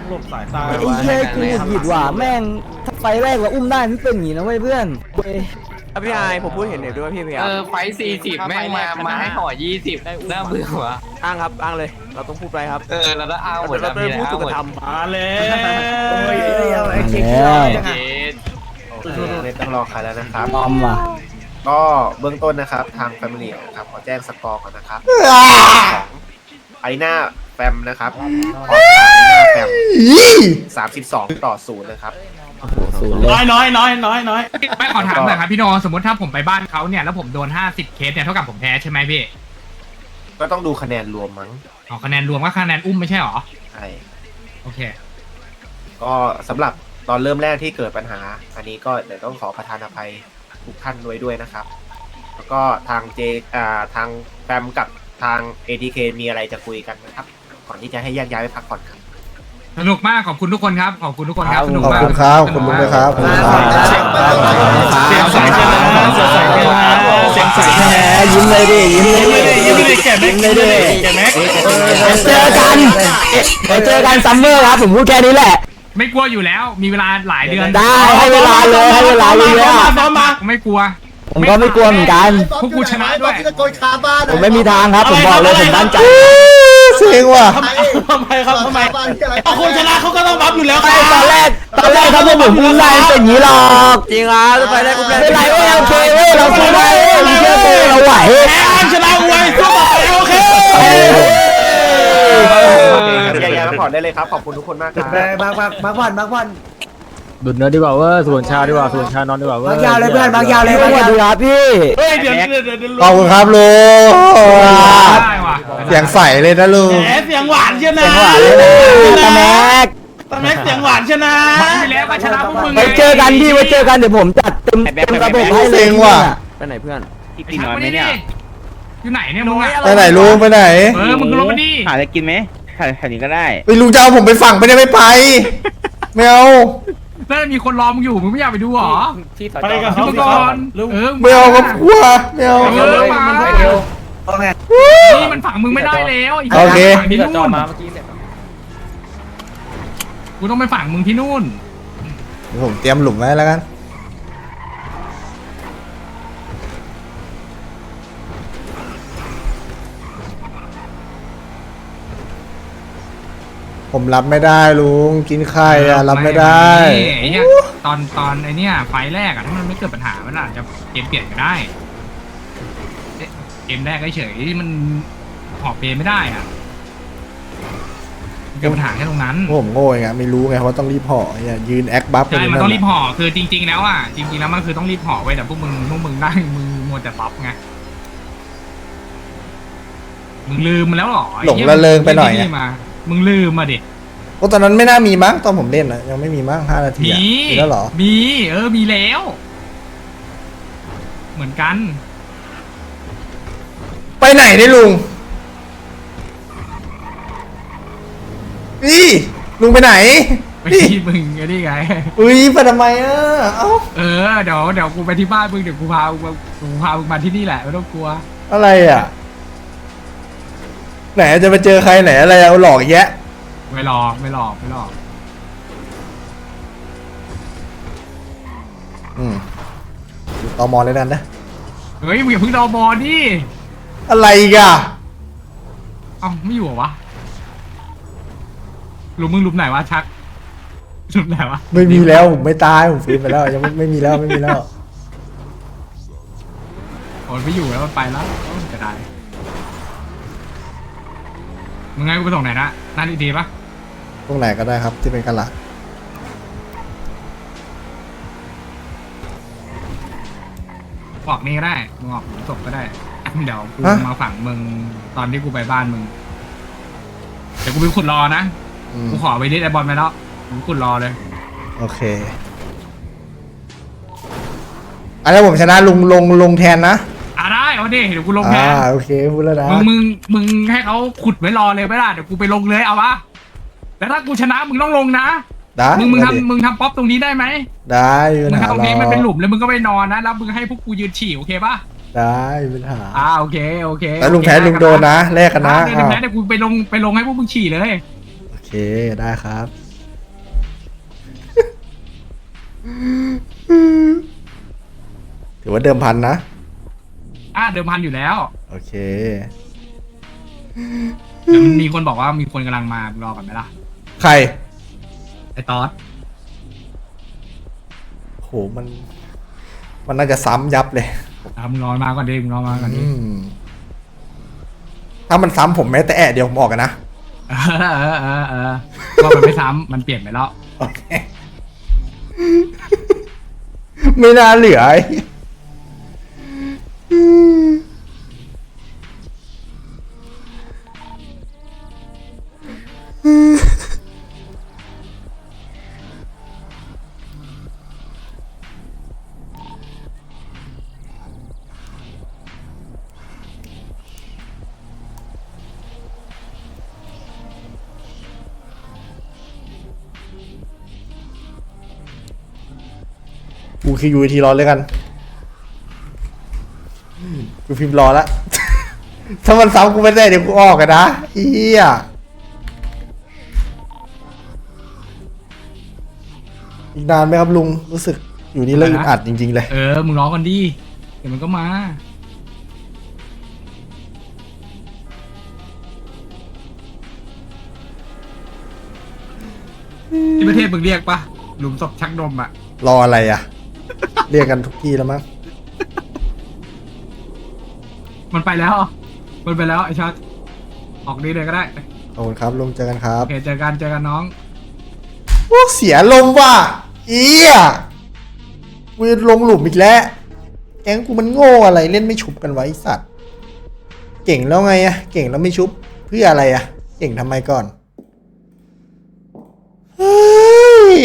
ต้องหลบสายตาไอ้เหี้ยกูหงุดหงิดว่ะแม่งถ้าไฟแรกเราอุ้มได้นี่เป็นอย่างนี้นะเว้ยเพื่อนเว้ยพี่ไอผมพูดเห็นเด็กด้วยพี่พี่เออไฟสี่สิบแม่งมามาให้ห่อยี่สิบน่าเบื่อวะอ้างครับอ้างเลย เราต้องพูดไปครับ เออแล้วก็อ้าวเราหมดเราแล้วต้องมีพูดแล้วถูกหมดกระทำมาแล้วแล้วเจ็ดไม่ต้องรอใครแล้วนะครับยอมว่ะก็เบื้องต้นนะครับทาง Family นะครับขอแจ้งสกอร์ก่อนนะครับไอหน้าแฟมนะครับออกไอหน้า แฟมสามสิบสองต่อศูนย์นะครับ ศูนย์เลน้อยยน้อยน้อยน้อยน้อยไม่ขอถามหน่อยครับพี่โนสมมติถ้าผมไปบ้านเขาเนี่ยแล้วผมโดน50เคสเนี่ยเท่ากับผมแพ้ใช่ไหมพี่ก็ต้องดูคะแนนรวมมั้งอ๋อคะแนนรวมก็คะแนนอุ้มไม่ใช่หรอใช่โอเค ก็สำหรับตอนเริ่มแรกที่เกิดปัญหา อันนี้ก็เดี๋ยวต้องขอประทานอภัยทุกท่านด้วยด้วยนะครับ แล้วก็ทางเจอ่าทางแฟมกับทาง ATK มีอะไรจะคุยกันนะครับ ก่อนที่จะให้แยกย้ายไปพักผ่อนครับ สนุกมากขอบคุณทุกคนครับขอบคุณทุกคนครับสนุกขอบมากคุณครับขอบคุณลุงด้วยครับขอบคุณครับเสียงใสใช่ไหมเสียงใสใช่ไหมเสียงใสใช่ไหมแหมยิ้มเลยดิยิ้มเลยยิ้มเลยยิ้มเลยแก่แม็กยิ้มเลยดิแก่แม็กเจอกันเดี๋ยวเจอกันซัมเมอร์ครับผมพูดแค่นี้แหละ ไม่กลัวอยู่แล้ว มีเวลาหลายเดือนได้ให้เวลาเลยให้เวลาเยอะซ้อมมาไม่กลัวๆ ผมก็ไม่กลัวเหมือนกัน พวกกูชนะด้วยผมไม่มีทางครับ ผมบอกเลยผมมั่นใจ เสียงว่ะทำไมทำไมครับทำไมเอาคนชนะเขาก็ต้องบัฟอยู่แล้วคไม่รับตอนแรกตอนแรกถ้าพวกผมพูดได้เป็นอย่างนี้หรอกจริงครับไปได้กูไม่เป็นไรเว้ยโอเคเว้ยเราสู้ได้เว้ยเราเชื่อตัวเราไหวแพ้ชนะอวยสู้ต่อไปโอเคแยกย้ายพักผ่อนได้เลยครับ ขอบคุณทุกคนมากครับบางบางบางวันบางวัน ดุดเนื้อดีกว่าเว้ยส่วนชาดีกว่าส่วนชานอนดีกว่าเว้ยบางยาวเลยเพื่อนบางยาวเลยสวัสดีครับพี่เฮ้ยเดี๋ยวเดี๋ยวเดี๋ยวเดี๋ยวขอบคุณครับลุงได้ว่ะเสียงใสเลยนะลุง แหมเสียงหวานเชียวนะจังหวะเลยนะตาแม็กตาแม็กเสียงหวานเชียวนะมันไปแล้วก็ชนะพวกมึงไว้เจอกันพี่ไว้เจอกันเดี๋ยวผมจัดเต็มเต็มระบบให้เลยเซ็งว่ะ ไปไหนเพื่อนพี่กินน้อยไหมเนี่ยอยู่ไหนเนี่ยมึงอะไปไหนลุงไปไหนเออมึงลงมาดิหาอะไรกินไหมแถวนี้ก็ได้ ไปลุงจะเอาผมไปฝั่งไปได้ไม่ไป ไม่เอา แล้วมีคนรอมึงอยู่มึงไม่อยากไปดูหรอไปกับเขาดูสิก่อรับนลุงเออไม่เอาครับกลัวไม่เอา เออมาเร็วเอาไงนี่มันฝังมึงไม่ได้แล้วไโอเค ฝังที่นู่นกูต้องไปฝังมึงที่นู่นผมเตรียมหลุมไว้แล้วกัน ผมรับไม่ได้ลุงกินไข่อะรับไม่ได้ไอ้เนี่ยตอนตอนไอ้เนี่ยไฟล์แรกอะถ้ามันไม่เกิดปัญหามันอาจจะเกมเปลี่ยนก็ได้เอ๊ะเกมแรกเฉยๆมันหอบเปย์ไม่ได้อะเกิดปัญหาแค่ตรงนั้นผมโง่ไงไม่รู้ไงว่าต้องรีบห่อเนี่ยยืนแอคบัฟใช่มันต้องรีบห่อคือจริง ๆ แล้วอะจริงๆแล้วมันคือต้องรีบห่อไว้แต่พวกมึงพวกมึงนั่งมึงมัวแต่ป๊อปไงมึงลืมมันแล้วเหรอหลงละเริงไปหน่อยไอ้ไงเหี้ย มามึงลืมมาดิโอ้ตอนนั้นไม่น่ามีมั้งตอนผมเล่นนะยังไม่มีมั้งห้านาทีมีอะมีแล้วเหรอมี เออมีแล้ว เหมือนกัน ไปไหนได้ลุงนี่ลุงไปไหนไปนี่ที่มึงไอ้นี่ไง อุ้ยไปทำไมอะเอ้าเออเดี๋ยวเดี๋ยวกูไปที่บ้านมึงเดี๋ยวกูพามึงมากูพามึงมาที่นี่แหละไม่ต้องกลัว อะไรอะ ไหนจะไปเจอใครไหนอะไรเอาหลอกแยะ ไม่หลอกไม่หลอกไม่หลอกอืมอยู่ตอมอเลยนั่นนะ เฮ้ยมึงอย่าเพิ่งรอบอลดิอะไรอีกอะเอ้าไม่อยู่เหรอวะหลุมมึงหลุมไหนวะชักหลุมไหนวะไม่มีแล้วผมไม่ตายผมฟื้นไปแล้วยังไม่ไม่มีแล้วไม่มีแล้ว โอนไม่อยู่แล้วมันไปแล้วโอ้ยจะได้ มึงไงกูไปส่งไหนนะหน้าดีๆปะตรงไหนก็ได้ครับที่เป็นกระหลัดออกนี่ก็ได้ มึงออกหลุมศพก็ได้ เดี๋ยวกูฮะมาฝังมึงตอนที่กูไปบ้านมึง เดี๋ยวกูไปขุดรอนะ อืมกูขอไปดิสไอบอลไปแล้วกูขุดรอเลย โอเค อันนี้นผมชนะลุงลงลงแทนนะ อะได้เอาดิเดี๋ยวกูลงแทอ่านโอเคพูดแล้วนะมึงมึงมึงให้เขาขุดไว้รอเลยไม่ได้เดี๋ยวกูไปลงเลยเอาปะแล้วถ้ากูชนะมึงต้องลงนะ ได้มึงมึงาดิทำมึงทำป๊อปตรงนี้ได้ไหมได้ไม่มึมีงปัญหาทำตรงนี้หรมันอกเป็นหลุมแล้วมึงก็ไปนอนนะแล้วมึงให้พวกกูยืนฉี่โอเคปะได้ไม่มีปัญหาอ่าโอเคโอเคแล้วลุงแพ้ลุงโดนนะแลกกันนะอ่าเดี๋ยวอ้าวแพ้เดี๋ยวกูไปลงไปลงให้พวกมึงฉี่เลยโอเคได้ครับ ถือว่าเดิมพันนะ อะเดิมพันอยู่แล้วโอเคแต่มันมีคนบอกว่ามีคนกำลังมารอก่อนไหมล่ะใคร ไอ้ตอสโห มัน มันน่าจะซ้ำยับเลยอะมึงรอมาก่อนดิมึงรอมาก่อนดิอืม ถ้ามันซ้ำผมแม้แต่แอะเดียวผมออกกันนะ เออเออเออเออว่ามันไม่ซ้ำมันเปลี่ยนไปแล้ว โอเค ไม่น่าเหลือไอ้ กูคือยูทีรอเลยกัน กูพิมพ์รอละ ถ้ามันซ้ำกูไม่ได้เดี๋ยวกูออกกันนะเฮียอีกนานไหมครับลุง รู้สึกอยู่นี่เริ่มอึดอัดจริง ๆ เลย เออ มึงรอก่อนดิ เดี๋ยวมันก็มา ที่ประเทศมึงเรียกปะหลุมศพชักนมอะ รออะไรอะ เรียกกันทุกที่แล้วมั้งมันไปแล้ว มันไปแล้วไอ้ชักออกดีเลยก็ได้ ขอบคุณครับลุงเจอกันครัโอบเคเจอกันเจอกันน้องพวกเสียลมว่ะเอียกูจะลงหลุมอีกแล้วแก๊งกูมันโง่อะไรเล่นไม่ชุบกันไวะไอ้สัตว์ เก่งแล้วไงอะเก่งแล้วไม่ชุบเพื่ออะไรอะเก่งทำไมก่อนเฮ้ย